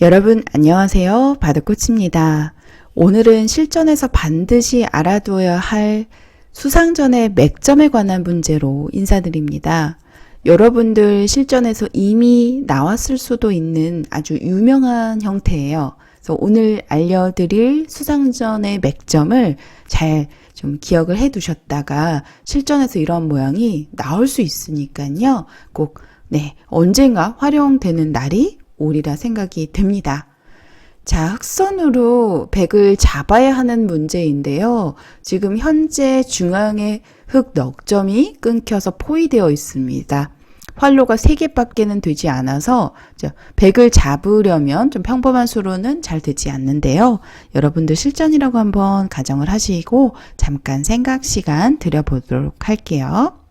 여러분 안녕하세요. 바둑코치입니다. 오늘은 실전에서 반드시 알아두어야 할 수상전의 맥점에 관한 문제로 인사드립니다. 여러분들 실전에서 이미 나왔을 수도 있는 아주 유명한 형태예요. 그래서 오늘 알려드릴 수상전의 맥점을 잘 좀 기억을 해 두셨다가 실전에서 이런 모양이 나올 수 있으니까요. 꼭, 네, 언젠가 활용되는 날이 오리라 생각이 듭니다. 자, 흑선으로 백을 잡아야 하는 문제인데요. 지금 현재 중앙에 흑 넉점이 끊겨서 포위되어 있습니다. 활로가 3개밖에는 되지 않아서 백을 잡으려면 좀 평범한 수로는 잘 되지 않는데요. 여러분들 실전이라고 한번 가정을 하시고 잠깐 생각 시간 드려보도록 할게요.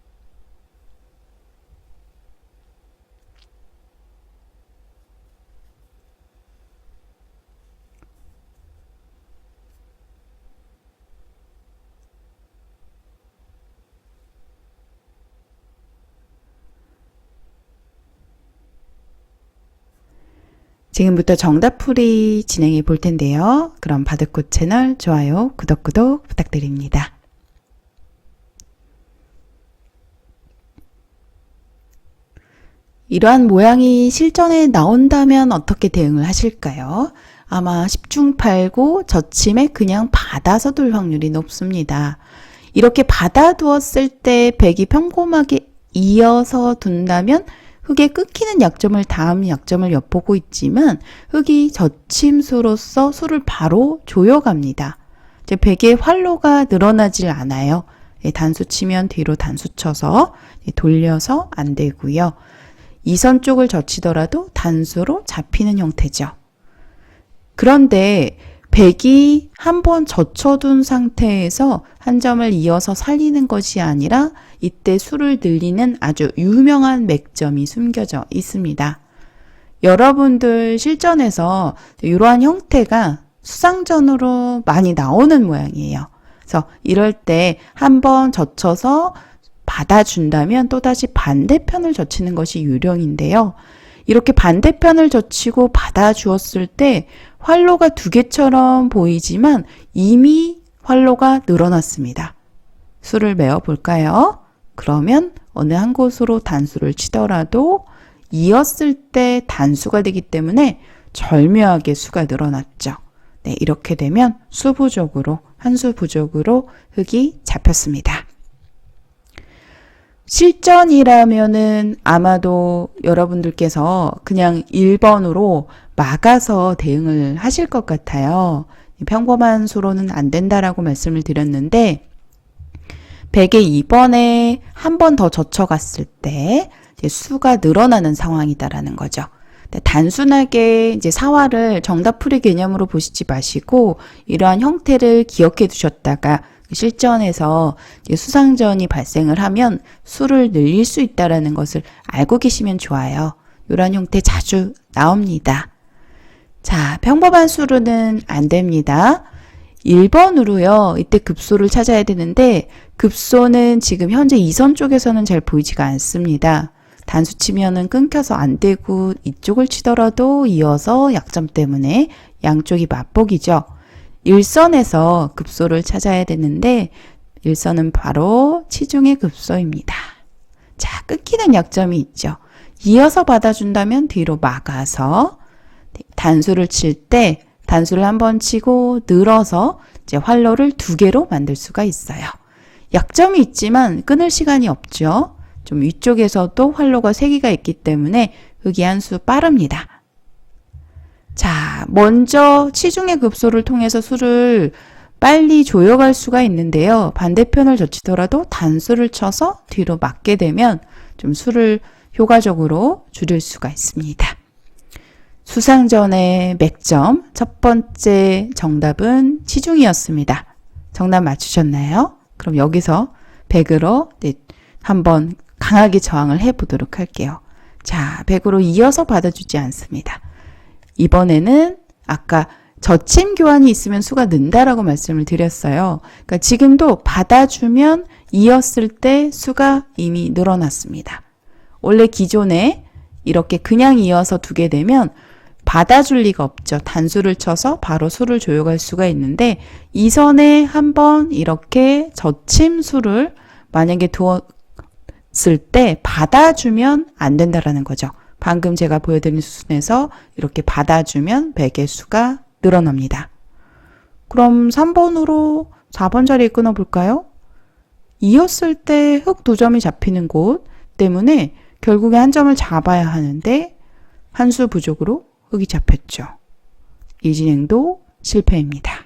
지금부터 정답풀이 진행해 볼 텐데요. 그럼 바둑꽃 채널 좋아요, 구독, 구독 부탁드립니다. 이러한 모양이 실전에 나온다면 어떻게 대응을 하실까요? 아마 10중 8구 저침에 그냥 받아서 둘 확률이 높습니다. 이렇게 받아두었을 때 백이 평범하게 이어서 둔다면 흙에 끊기는 약점을 다음 약점을 엿보고 있지만 흙이 젖힘수로서 수를 바로 조여갑니다. 백의 활로가 늘어나질 않아요. 예, 단수 치면 뒤로 단수 쳐서 예, 돌려서 안 되고요. 이선 쪽을 젖히더라도 단수로 잡히는 형태죠. 그런데 백이 한 번 젖혀둔 상태에서 한 점을 이어서 살리는 것이 아니라 이때 수를 늘리는 아주 유명한 맥점이 숨겨져 있습니다. 여러분들 실전에서 이러한 형태가 수상전으로 많이 나오는 모양이에요. 그래서 이럴 때 한 번 젖혀서 받아준다면 또다시 반대편을 젖히는 것이 유령인데요. 이렇게 반대편을 젖히고 받아주었을 때 활로가 두 개처럼 보이지만 이미 활로가 늘어났습니다. 수를 메어 볼까요? 그러면 어느 한 곳으로 단수를 치더라도 이었을 때 단수가 되기 때문에 절묘하게 수가 늘어났죠. 네, 이렇게 되면 수 부족으로, 한 수 부족으로 흙이 잡혔습니다. 실전이라면은 아마도 여러분들께서 그냥 1번으로 막아서 대응을 하실 것 같아요. 평범한 수로는 안 된다라고 말씀을 드렸는데 100의 2번에 한 번 더 젖혀갔을 때 수가 늘어나는 상황이다라는 거죠. 단순하게 이제 사화를 정답풀이 개념으로 보시지 마시고 이러한 형태를 기억해 두셨다가 실전에서 수상전이 발생을 하면 수를 늘릴 수 있다라는 것을 알고 계시면 좋아요. 이런 형태 자주 나옵니다. 자, 평범한 수로는 안 됩니다. 1번으로요. 이때 급소를 찾아야 되는데 급소는 지금 현재 이선 쪽에서는 잘 보이지가 않습니다. 단수 치면은 끊겨서 안 되고 이쪽을 치더라도 이어서 약점 때문에 양쪽이 맞복이죠. 일선에서 급소를 찾아야 되는데 일선은 바로 치중의 급소입니다. 자, 끊기는 약점이 있죠. 이어서 받아준다면 뒤로 막아서 단수를 칠 때 단수를 한 번 치고 늘어서 이제 활로를 두 개로 만들 수가 있어요. 약점이 있지만 끊을 시간이 없죠. 좀 위쪽에서도 활로가 세 개가 있기 때문에 흑이 한 수 빠릅니다. 자, 먼저 치중의 급소를 통해서 수를 빨리 조여갈 수가 있는데요. 반대편을 젖히더라도 단수를 쳐서 뒤로 맞게 되면 좀 수를 효과적으로 줄일 수가 있습니다. 수상전의 맥점 첫 번째 정답은 치중이었습니다. 정답 맞추셨나요? 그럼 여기서 100으로 네, 한번 강하게 저항을 해 보도록 할게요. 자, 100으로 이어서 받아주지 않습니다. 이번에는 아까 저침 교환이 있으면 수가 는다라고 말씀을 드렸어요. 그러니까 지금도 받아주면 이었을 때 수가 이미 늘어났습니다. 원래 기존에 이렇게 그냥 이어서 두게 되면 받아줄 리가 없죠. 단수를 쳐서 바로 수를 조여갈 수가 있는데 이 선에 한번 이렇게 젖힘 수를 만약에 두었을 때 받아주면 안 된다라는 거죠. 방금 제가 보여드린 수순에서 이렇게 받아주면 베개 수가 늘어납니다. 그럼 3번으로 4번 자리에 끊어볼까요? 이었을 때 흙 두 점이 잡히는 곳 때문에 결국에 한 점을 잡아야 하는데 한 수 부족으로 흙이 잡혔죠. 이 진행도 실패입니다.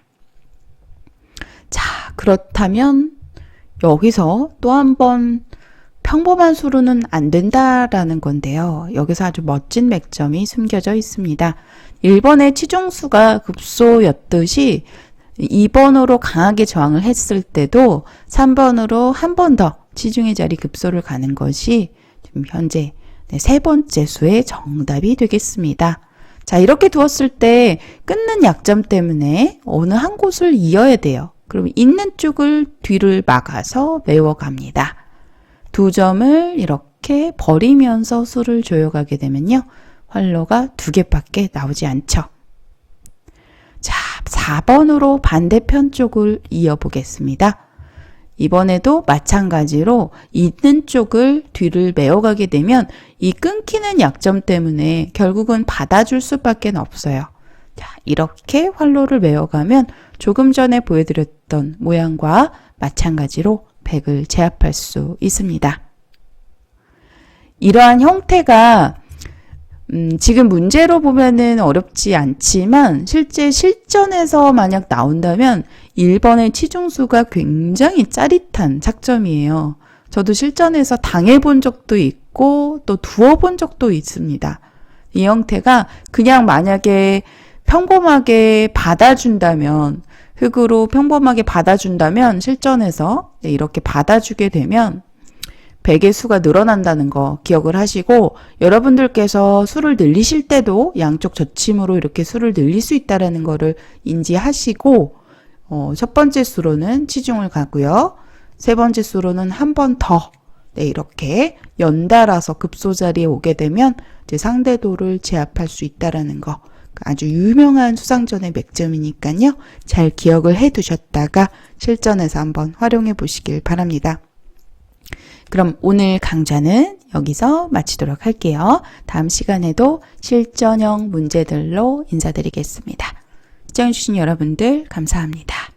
자, 그렇다면 여기서 또 한 번 평범한 수로는 안 된다라는 건데요. 여기서 아주 멋진 맥점이 숨겨져 있습니다. 1번의 치중수가 급소였듯이 2번으로 강하게 저항을 했을 때도 3번으로 한 번 더 치중의 자리 급소를 가는 것이 지금 현재 네, 세 번째 수의 정답이 되겠습니다. 자, 이렇게 두었을 때 끊는 약점 때문에 어느 한 곳을 이어야 돼요. 그럼 있는 쪽을 뒤를 막아서 메워갑니다. 두 점을 이렇게 버리면서 수를 조여가게 되면요. 활로가 두 개밖에 나오지 않죠. 자, 4번으로 반대편 쪽을 이어보겠습니다. 이번에도 마찬가지로 있는 쪽을 뒤를 메어가게 되면 이 끊기는 약점 때문에 결국은 받아줄 수밖에 없어요. 자, 이렇게 활로를 메어가면 조금 전에 보여드렸던 모양과 마찬가지로 백을 제압할 수 있습니다. 이러한 형태가 음, 지금 문제로 보면은 어렵지 않지만 실제 실전에서 만약 나온다면 1번의 치중수가 굉장히 짜릿한 착점이에요. 저도 실전에서 당해본 적도 있고 또 두어본 적도 있습니다. 이 형태가 그냥 만약에 평범하게 받아준다면 흙으로 평범하게 받아준다면 실전에서 이렇게 받아주게 되면 백의 수가 늘어난다는 거 기억을 하시고 여러분들께서 수를 늘리실 때도 양쪽 젖힘으로 이렇게 수를 늘릴 수 있다라는 거를 인지하시고 어, 첫 번째 수로는 치중을 가고요. 세 번째 수로는 한 번 더. 네, 이렇게 연달아서 급소 자리에 오게 되면 이제 상대도를 제압할 수 있다라는 거. 아주 유명한 수상전의 맥점이니까요. 잘 기억을 해 두셨다가 실전에서 한번 활용해 보시길 바랍니다. 그럼 오늘 강좌는 여기서 마치도록 할게요. 다음 시간에도 실전형 문제들로 인사드리겠습니다. 시청해주신 여러분들 감사합니다.